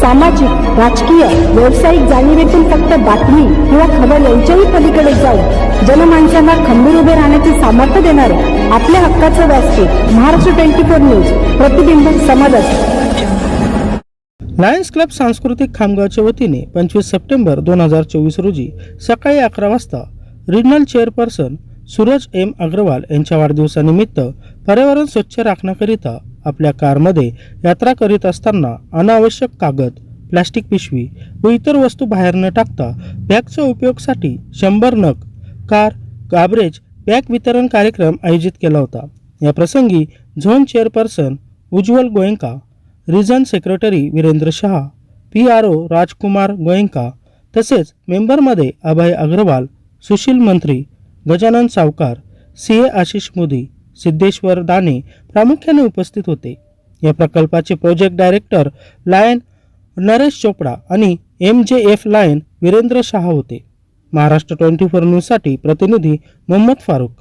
सामाजिक राजकीय व्यावसायिक जाणीवेतून फक्त बातमी किंवा खबर यांच्याही पलीकडे जाऊन जनमानसांना खंबीर उभे राहण्याचे सामर्थ्य देणारे आपल्या हक्काचं व्यासपीठ महाराष्ट्र ट्वेंटी फोर न्यूज प्रतिबिंब समाजात लायन्स क्लब सांस्कृतिक खामगावच्या वतीने पंचवीस सप्टेंबर दोन हजार चोवीस रोजी सकाळी अकरा वाजता regional chairperson Suraj M Agrawal यांच्या वाढदिवसानिमित्त पर्यावरण स्वच्छ राखण्याकरिता आपल्या कारमध्ये यात्रा करीत असताना अनावश्यक कागद प्लास्टिक पिशवी व इतर वस्तू बाहेर न टाकता बॅगच्या उपयोगासाठी शंभर नग कार गाबरेज बॅग वितरण कार्यक्रम आयोजित केला होता. या प्रसंगी zone chairperson Ujjwal Goenka region secretary Virendra Shah P R O Rajkumar Goenka तसेच मेंबरमध्ये अभय अग्रवाल सुशील मंत्री गजानन सावकार सी ए आशिष मोदी सिद्धेश्वर दाने प्रामुख्याने उपस्थित होते. या प्रकल्पाचे project director lion Naresh Chopda आणि एम जे एफ लायन वीरेंद्र शहा होते. महाराष्ट्र ट्वेंटी फोर न्यूजसाठी प्रतिनिधी मोहम्मद फारूक